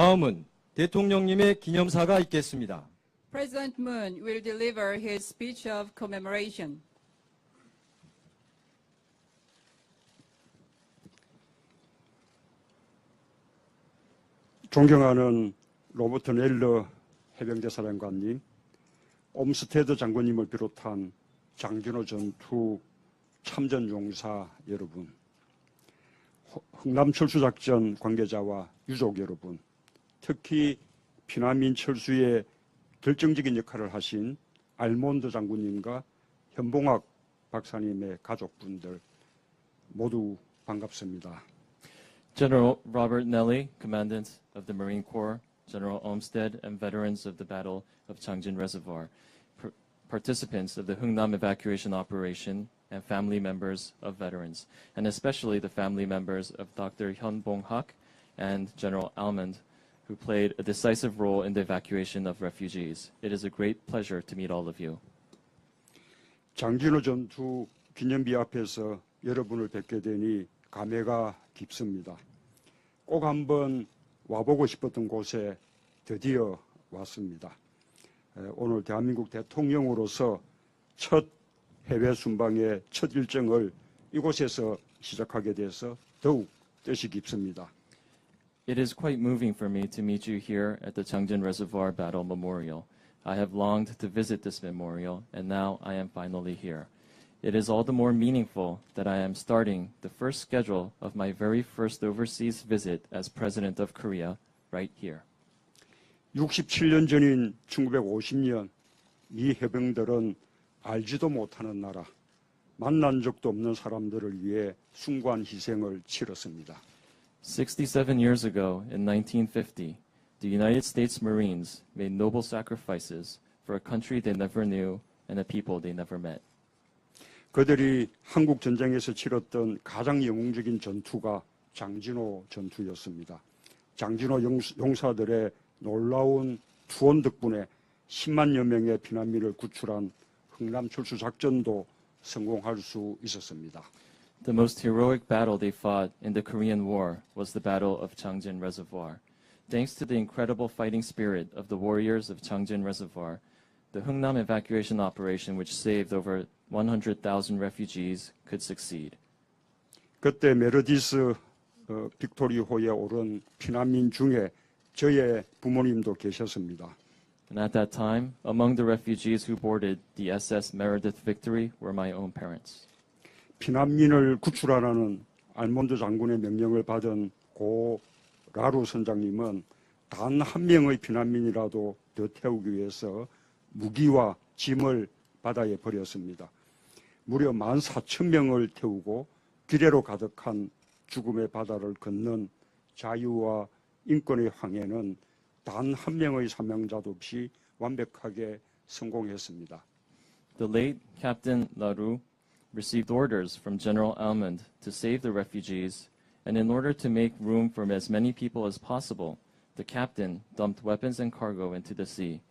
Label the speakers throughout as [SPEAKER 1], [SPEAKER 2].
[SPEAKER 1] 다음은 대통령님의 기념사가 있겠습니다.
[SPEAKER 2] President Moon will deliver his speech of commemoration.
[SPEAKER 3] 존경하는 로버트 네일러 해병대 사령관님, 옴스테드 장군님을 비롯한 장진호 전투 참전 용사 여러분, 허- 흥남 철수작전 관계자와 유족 여러분, 특히 피난민 철수에 결정적인 역할을 하신 알몬드 장군님과 현봉학 박사님의 가족분들 모두 반갑습니다.
[SPEAKER 4] General Robert Nelly, Commandant of the Marine Corps, General Olmsted, and veterans of the Battle of Changjin Reservoir, par- participants of the Hungnam evacuation operation, and family members of veterans, and especially the family members of Dr. Hyun Bong Hak and General Almond, who played a decisive role in the evacuation of refugees. It is a great pleasure to meet all of you.
[SPEAKER 3] 장진호 전투 기념비 앞에서 여러분을 뵙게 되니 감회가 깊습니다. 꼭 한번 와보고 싶었던 곳에 드디어 왔습니다. 에, 오늘 대한민국 대통령으로서 첫 해외 순방의 첫 일정을 이곳에서 시작하게 돼서 더욱 뜻이 깊습니다.
[SPEAKER 4] It is quite moving for me to meet you here at the Changjin Reservoir Battle Memorial. I have longed to visit this memorial, and now I am finally here. It is all the more meaningful that I am starting the first schedule of my very first overseas visit as President of Korea right here.
[SPEAKER 3] 67년 전인 1950년 이 해병들은 알지도 못하는 나라, 만난 적도 없는 사람들을 위해 숭고한 희생을 치렀습니다.
[SPEAKER 4] 67 years ago, in 1950, the United States Marines made noble sacrifices for a country they never knew and a people they never met.
[SPEAKER 3] 그들이 한국 전쟁에서 치렀던 가장 영웅적인 전투가 장진호 전투였습니다. 장진호 용사- 용사들의 놀라운 투혼 덕분에 10만여 명의 피난민을 구출한 흥남 철수 작전도 성공할 수 있었습니다.
[SPEAKER 4] The most heroic battle they fought in the Korean War was the Battle of Changjin Reservoir. Thanks to the incredible fighting spirit of the warriors of Changjin Reservoir, the Hungnam evacuation operation, which saved over 100,000 refugees, could succeed.
[SPEAKER 3] 그때 메르디스 어, 빅토리호에 오른 피난민 중에 저의 부모님도 계셨습니다.
[SPEAKER 4] And at that time, among the refugees who boarded the SS Meredith Victory were my own parents.
[SPEAKER 3] 피난민을 구출하라는 알몬드 장군의 명령을 받은 고 라루 선장님은 단 한 명의 피난민이라도 더 태우기 위해서 무기와 짐을 바다에 버렸습니다. 무려 14,000명을 태우고 기뢰로 가득한 죽음의 바다를 건넌 자유와 인권의 항해는 단 한 명의 사명자도 없이 완벽하게 성공했습니다.
[SPEAKER 4] The late Captain Laru received orders from General Almond to save the refugees, and in order to make room for as many people as possible, the captain dumped weapons and cargo into the sea.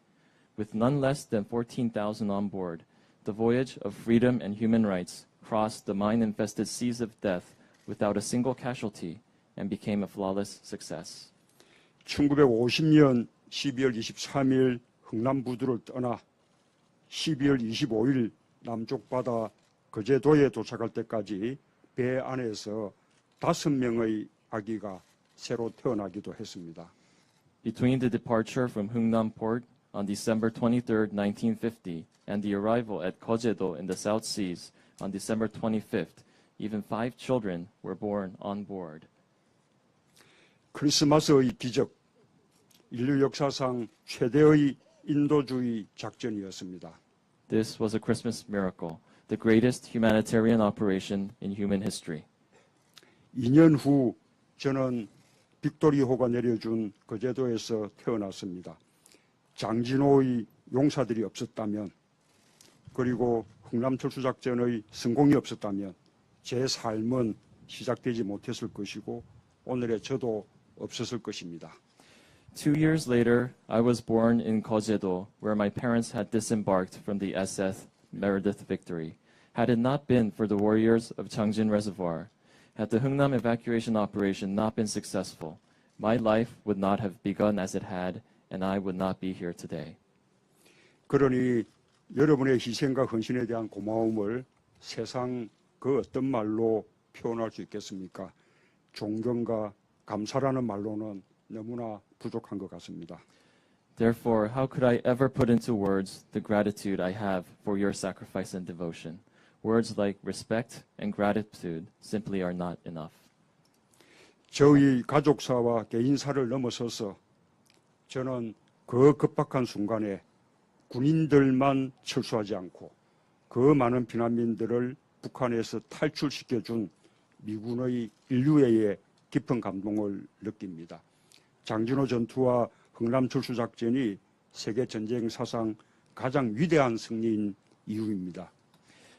[SPEAKER 4] With none less than 14,000 on board, the voyage of freedom and human rights crossed the mine infested seas of death without a single casualty and became a flawless success.
[SPEAKER 3] 1950년 12월 23일 흥남부두를 떠나 12월 25일 남쪽 바다 거제도에 도착할 때까지 배 안에서 다섯 명의 아기가 새로 태어나기도 했습니다.
[SPEAKER 4] Between the departure from Hungnam Port on December 23, 1950, and the arrival at Kojedo in the South Seas on December 25th, even five children were born on board.
[SPEAKER 3] 크리스마스의 기적, 인류 역사상 최대의 인도주의 작전이었습니다.
[SPEAKER 4] This was a Christmas miracle, the greatest humanitarian operation in human history.
[SPEAKER 3] 2년 후 저는 빅토리호가 내려준 거제도에서 태어났습니다. 장진호의 용사들이 없었다면 그리고 흥남철수작전의 성공이 없었다면 제 삶은 시작되지 못했을 것이고 오늘의 저도 없었을 것입니다.
[SPEAKER 4] Two years later, I was born in Kojedo, where my parents had disembarked from the SF Meredith Victory. Had it not been for the warriors of Changjin Reservoir, had the Hungnam evacuation operation not been successful, my life would not have begun as it had, and I would not be here today.
[SPEAKER 3] 그러니 여러분의 희생과 헌신에 대한 고마움을 세상 그 어떤 말로 표현할 수 있겠습니까? 존경과 감사라는 말로는 너무나 부족한 것 같습니다.
[SPEAKER 4] Therefore, how could I ever put into words the gratitude I have for your sacrifice and devotion? Words like respect and gratitude simply are not enough.
[SPEAKER 3] 저희 가족사와 개인사를 넘어서서 저는 그 급박한 순간에 군인들만 철수하지 않고 그 많은 피난민들을 북한에서 탈출시켜준 미군의 인류애의 깊은 감동을 느낍니다. 장진호 전투와 흥남 철수 작전이 세계 전쟁 사상 가장 위대한 승리인 이유입니다.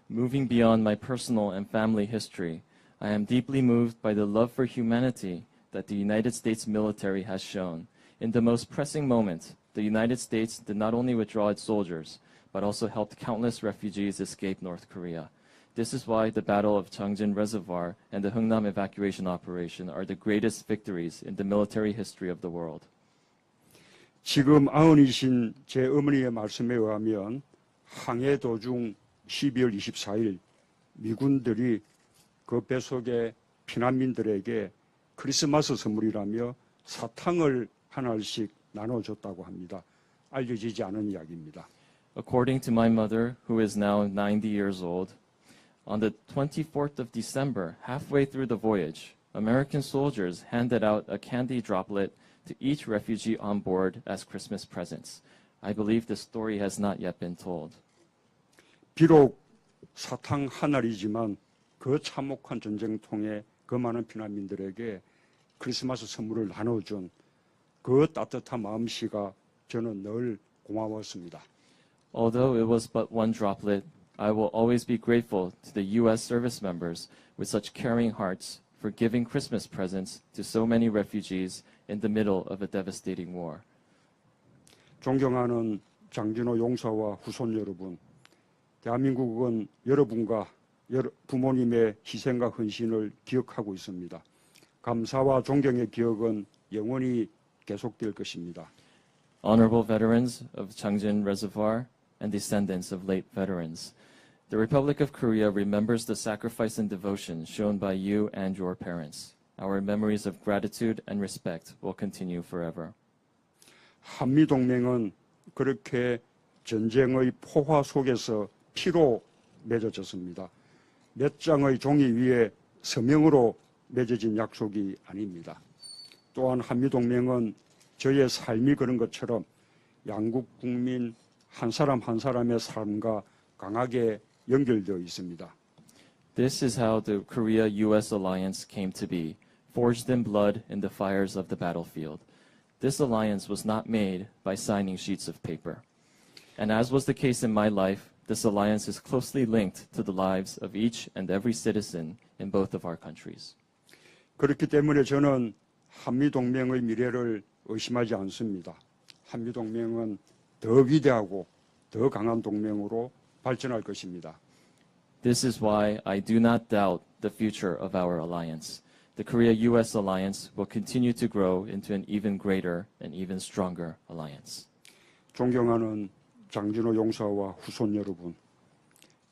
[SPEAKER 4] Moving beyond my personal and family history, I am deeply moved by the love for humanity that the United States military has shown. In the most pressing moment, the United States did not only withdraw its soldiers, but also helped countless refugees escape North Korea. This is why the Battle of Changjin Reservoir and the Hungnam evacuation operation are the greatest victories in the military history of the world.
[SPEAKER 3] 지금 아흔이신 제 어머니의 말씀에 의하면 항해 도중 12월 24일 미군들이 그 배속의 피난민들에게 크리스마스 선물이라며 사탕을 하나씩 나눠줬다고 합니다. 알려지지 않은 이야기입니다.
[SPEAKER 4] According to my mother, who is now 90 years old, on the 24th of December, halfway through the voyage, American soldiers handed out a candy droplet to each refugee on board as Christmas presents. I believe the story has not yet been told.
[SPEAKER 3] 비록 사탕 한 알이지만 그 참혹한 전쟁통에 그 많은 피난민들에게 크리스마스 선물을 나눠준 그 따뜻한 마음씨가 저는 늘 고마웠습니다.
[SPEAKER 4] Although it was but one droplet, I will always be grateful to the U.S. service members with such caring hearts for giving Christmas presents to so many refugees in the middle of a devastating war.
[SPEAKER 3] 존경하는 장진호 용사와 후손 여러분, 대한민국은 여러분과 여러- 부모님의 희생과 헌신을 기억하고 있습니다. 감사와 존경의 기억은 영원히 계속될 것입니다.
[SPEAKER 4] Honorable veterans of Changjin Reservoir and descendants of late veterans, the Republic of Korea remembers the sacrifice and devotion shown by you and your parents. Our memories of gratitude and respect will continue forever.
[SPEAKER 3] 한미 동맹은 그렇게 전쟁의 포화 속에서 피로 맺어졌습니다. 몇 장의 종이 위에 서명으로 맺어진 약속이 아닙니다. 또한 한미 동맹은 저의 삶이 그런 것처럼 양국 국민 한 사람 한 사람의 삶과 강하게 연결되어 있습니다.
[SPEAKER 4] This is how the Korea US alliance came to be, forged in blood in the fires of the battlefield. This alliance was not made by signing sheets of paper. And as was the case in my life, this alliance is closely linked to the lives of each and every citizen in both of our countries.
[SPEAKER 3] 그렇기 때문에 저는 한미 동맹의 미래를 의심하지 않습니다. 한미 동맹은 더 위대하고 더 강한 동맹으로 발전할 것입니다.
[SPEAKER 4] This is why I do not doubt the future of our alliance. The Korea US alliance will continue to grow into an even greater and even stronger alliance.
[SPEAKER 3] 존경하는 장진호 용사와 후손 여러분,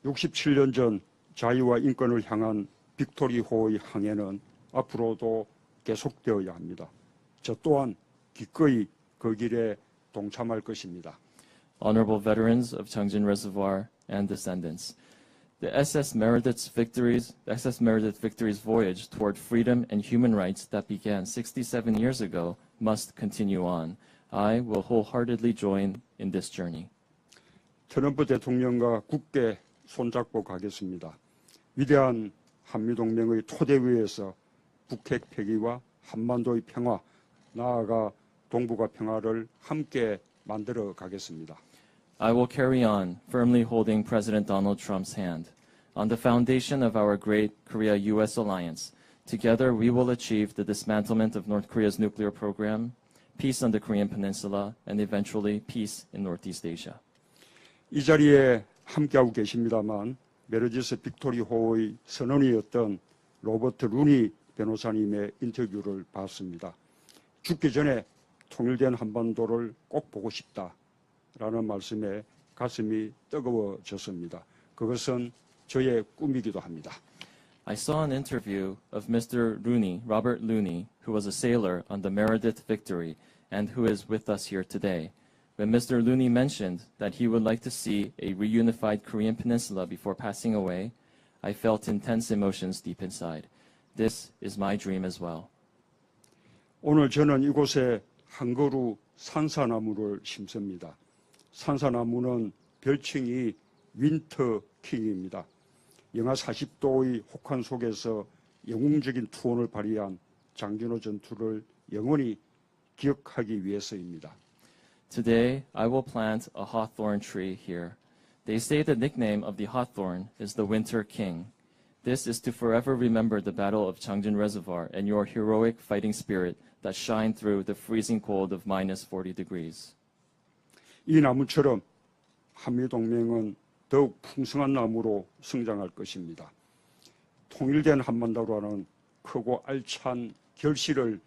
[SPEAKER 3] 67년 전 자유와 인권을 향한 빅토리호의 항해는 앞으로도 계속되어야 합니다. 저 또한 기꺼이 그 길에 동참할 것입니다.
[SPEAKER 4] Honorable veterans of Changjin Reservoir and descendants, the SS Meredith's victories, the SS Meredith victory's voyage toward freedom and human rights that began 67 years ago must continue on. I will wholeheartedly join in this journey.
[SPEAKER 3] 트럼프 대통령과 굳게 손잡고 가겠습니다. 위대한 한미 동맹의 토대 위에서 북핵 폐기와 한반도의 평화, 나아가 동북아 평화를 함께 만들어 가겠습니다.
[SPEAKER 4] I will carry on, firmly holding President Donald Trump's hand. On the foundation of our great Korea US alliance, together we will achieve the dismantlement of North Korea's nuclear program, peace on the Korean Peninsula, and eventually peace in Northeast Asia.
[SPEAKER 3] 이 자리에 함께하고 계십니다만 메르지스 빅토리호의 선언이었던 로버트 루니 변호사님의 인터뷰를 봤습니다. 죽기 전에 통일된 한반도를 꼭 보고 싶다 라는 말씀에 가슴이 뜨거워졌습니다. 그것은 저의 꿈이기도 합니다.
[SPEAKER 4] I saw an interview of Mr. Rooney, Robert Looney, who was a sailor on the Meredith Victory and who is with us here today. When Mr. Looney mentioned that he would like to see a reunified Korean peninsula before passing away, I felt intense emotions deep inside. This is my dream as well.
[SPEAKER 3] 오늘 저는 이곳에 한 그루 산사나무를 심습니다. 산사나무는 별칭이 윈터 킹입니다. 영하 40도의 혹한 속에서 영웅적인 투혼을 발휘한 장진호 전투를 영원히 기억하기 위해서입니다.
[SPEAKER 4] Today, I will plant a hawthorn tree here. They say the nickname of the hawthorn is the Winter King. This is to forever remember the Battle of Changjin Reservoir and your heroic fighting spirit that shined through the freezing cold of minus 40 degrees.
[SPEAKER 3] 이 나무처럼 한미동맹은 더욱 풍성한 나무로 성장할 것입니다. 통일된 한반도라는 크고 알찬 결실을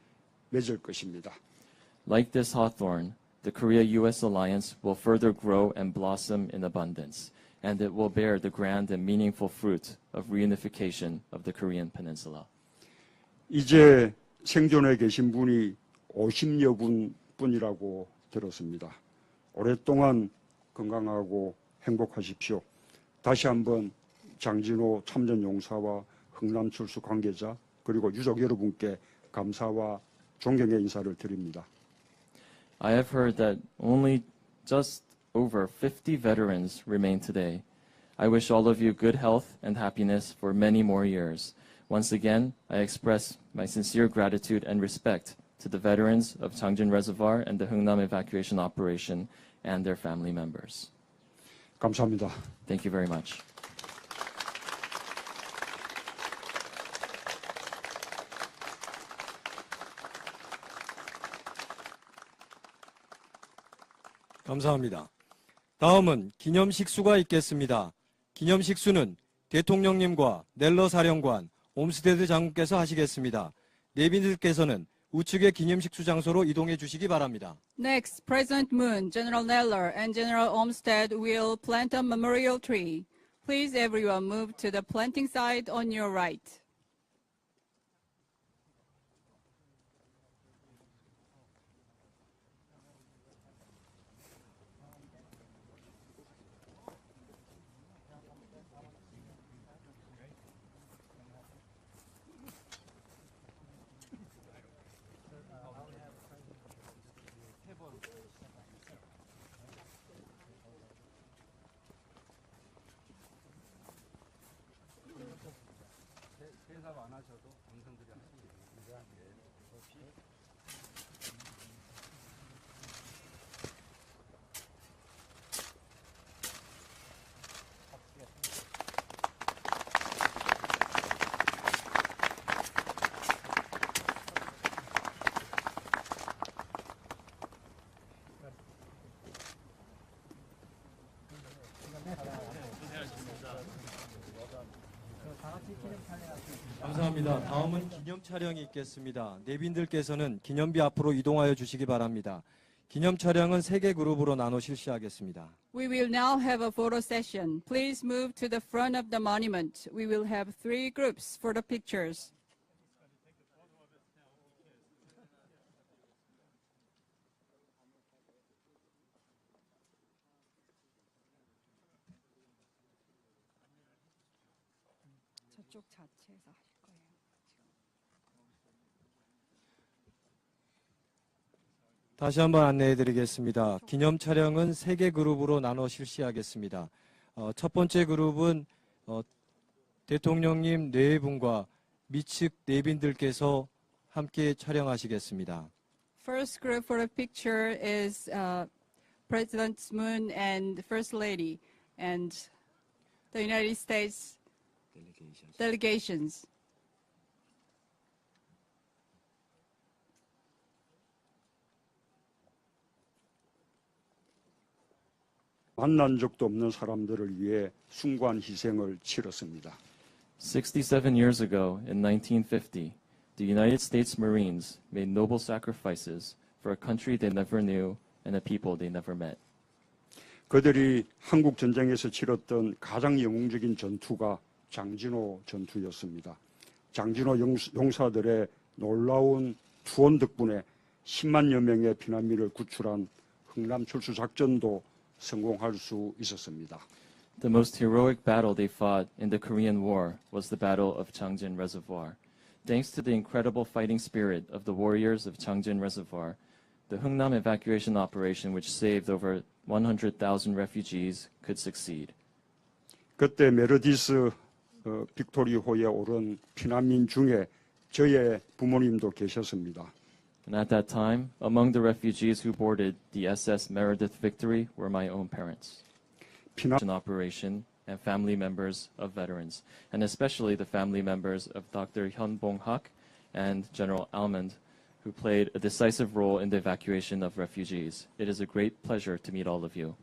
[SPEAKER 3] 맺을 것입니다.
[SPEAKER 4] Like this hawthorn, the Korea-US alliance will further grow and blossom in abundance, and it will bear the grand and meaningful fruit of reunification of the Korean peninsula.
[SPEAKER 3] 이제 생존해 계신 분이 50여 분 뿐이라고 들었습니다. 오랫동안 건강하고 행복하십시오. 다시 한번 장진호 참전 용사와 흥남 출수 관계자 그리고 유족 여러분께 감사와 존경의 인사를 드립니다.
[SPEAKER 4] I have heard that only just over 50 veterans remain today. I wish all of you good health and happiness for many more years. Once again, I express my sincere gratitude and respect to the veterans of Changjin Reservoir and the Hungnam evacuation operation and their family members.
[SPEAKER 3] 감사합니다.
[SPEAKER 4] Thank you very much.
[SPEAKER 1] 감사합니다. 다음은 기념식수가 있겠습니다. 기념식수는 대통령님과 넬러 사령관, 옴스테드 장군께서 하시겠습니다. 내빈들께서는 우측의 기념식수 장소로 이동해 주시기 바랍니다.
[SPEAKER 2] Next, President Moon, General Neller, and General Olmsted will plant a memorial tree. Please everyone move to the planting site on your right. 안 하셔도 방송들이 하시면 됩니다. 예.
[SPEAKER 1] 감사합니다. 다음은 기념 촬영이 있겠습니다. 내빈들께서는 기념비 앞으로 이동하여 주시기 바랍니다. 기념 촬영은 세 개 그룹으로 나눠 실시하겠습니다.
[SPEAKER 2] We will now have a photo session. Please move to the front of the monument. We will have three groups for the pictures. 저쪽 자체에서 하실 거예요.
[SPEAKER 1] 다시 한번 안내해 드리겠습니다. 기념 촬영은 세 개 그룹으로 나눠 실시하겠습니다. 어, 첫 번째 그룹은 어, 대통령님 네 분과 미측 내빈들께서 함께 촬영하시겠습니다.
[SPEAKER 2] First group for the picture is uh, President Moon and First Lady and the United States delegations.
[SPEAKER 3] 만난 적도 없는 사람들을 위해 숭고한 희생을 치렀습니다.
[SPEAKER 4] 67 years ago, in 1950, the United States Marines made noble sacrifices for a country they never knew and a people they never met.
[SPEAKER 3] 그들이 한국 전쟁에서 치렀던 가장 영웅적인 전투가 장진호 전투였습니다. 장진호 용- 용사들의 놀라운 투혼 덕분에 10만여 명의 피난민을 구출한 흥남 철수 작전도 성공할 수 있었습니다.
[SPEAKER 4] The most heroic battle they fought in the Korean War was the Battle of Changjin Reservoir. Thanks to the incredible fighting spirit of the warriors of Changjin Reservoir, the Hungnam evacuation operation, which saved over 100,000 refugees, could succeed.
[SPEAKER 3] 그때 메르디스 어, 빅토리호에 오른 피난민 중에 저의 부모님도 계셨습니다.
[SPEAKER 4] And at that time, among the refugees who boarded the SS Meredith Victory were my own parents.
[SPEAKER 3] 피난
[SPEAKER 4] An operation and family members of veterans, and especially the family members of Dr. Hyun Bong Hak and General Almond, who played a decisive role in the evacuation of refugees. It is a great pleasure to meet all of you.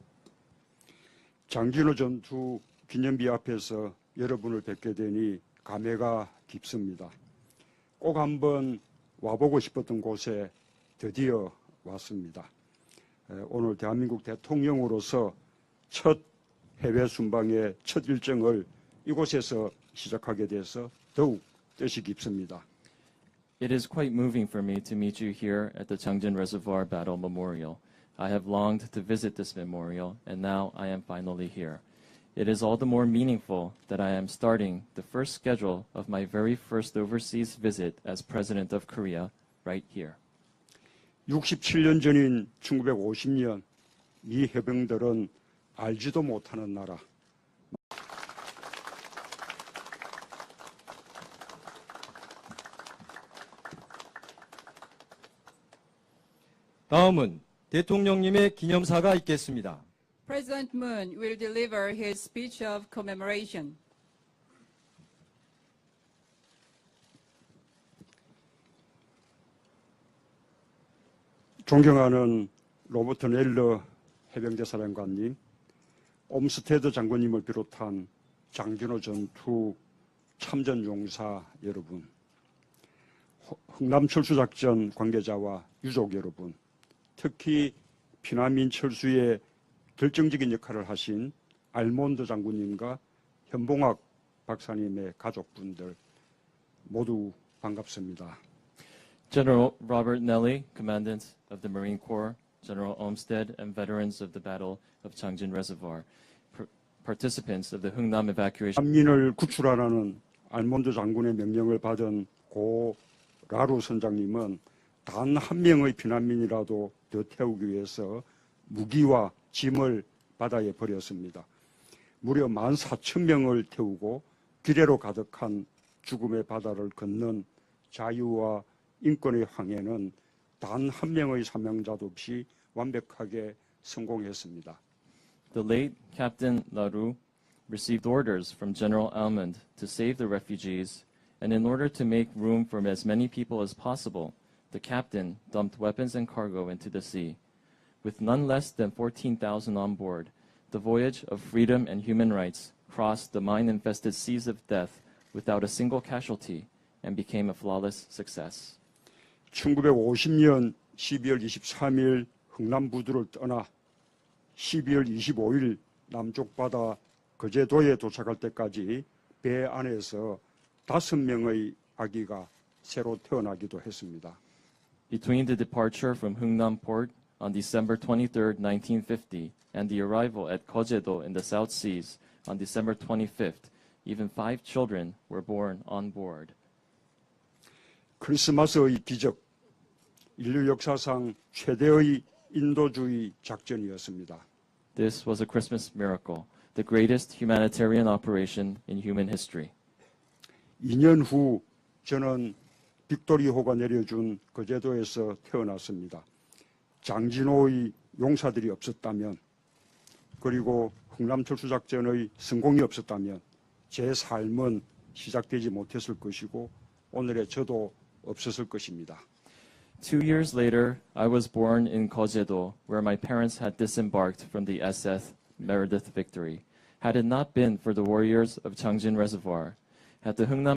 [SPEAKER 3] 장진호 전투 기념비 앞에서 여러분을 뵙게 되니 감회가 깊습니다. 꼭 한번 와보고 싶었던 곳에 드디어 왔습니다. 에, 오늘 대한민국 대통령으로서 첫 해외 순방의 첫 일정을 이곳에서 시작하게 돼서 더욱 뜻이 깊습니다.
[SPEAKER 4] It is quite moving for me to meet you here at the Changjin Reservoir Battle Memorial. I have longed to visit this memorial, and now I am finally here. It is all the more meaningful that I am starting the first schedule of my very first overseas visit as President of Korea right here.
[SPEAKER 3] 67년 전인 1950년 이 해병들은 알지도 못하는 나라
[SPEAKER 1] 다음은 대통령님의 기념사가 있겠습니다.
[SPEAKER 2] President Moon will deliver his speech of commemoration.
[SPEAKER 3] 존경하는 로버트 넬러 해병대 사령관님, 옴스테드 장군님을 비롯한 장진호 전투 참전 용사 여러분, 허- 흥남 철수 작전 관계자와 유족 여러분, 특히 피난민 철수에 결정적인 역할을 하신 알몬드 장군님과 현봉학 박사님의 가족분들 모두 반갑습니다.
[SPEAKER 4] General Robert Nelly, Commandant of the Marine Corps, General Olmsted, and veterans of the Battle of Changjin Reservoir, par- participants of the Hungnam evacuation.
[SPEAKER 3] 난민을 구출하라는 알몬드 장군의 명령을 받은 고 라루 선장님은 단 한 명의 피난민이라도 더 태우기 위해서 무기와 짐을 바다에 버렸습니다. 무려 14,000명을 태우고 기뢰로 가득한 죽음의 바다를 건넌 자유와 인권의 항해는 단 한 명의 사명자도 없이 완벽하게 성공했습니다.
[SPEAKER 4] The late Captain Laru received orders from General Almond to save the refugees, and in order to make room for as many people as possible, the captain dumped weapons and cargo into the sea. With none less than 14,000 on board, the voyage of freedom and human rights crossed the mine infested seas of death without a single casualty and became a flawless success.
[SPEAKER 3] 1950년 12월 23일 흥남부두를 떠나 12월 25일 남쪽 바다 거제도에 도착할 때까지 배 안에서 다섯 명의 아기가 새로 태어나기도 했습니다.
[SPEAKER 4] Between the departure from Hungnam Port on December 23, 1950, and the arrival at Kojedo in the South Seas on December 25th, even five children were born on board.
[SPEAKER 3] 크리스마스의 기적, 인류 역사상 최대의 인도주의 작전이었습니다.
[SPEAKER 4] This was a Christmas miracle, the greatest humanitarian operation in human history.
[SPEAKER 3] 2년 후 저는 빅토리호가 내려준 거제도에서 태어났습니다. 장진호의 용사들이 없었다면 그리고 흥남철수작전의 성공이 없었다면 제 삶은 시작되지 못했을 것이고 오늘의 저도 없었을 것입니다.
[SPEAKER 4] Two years later, I was born in Kojedo, where my parents had disembarked from the SF Meredith Victory. Had it not been for the warriors of Changjin Reservoir, had the Hungnam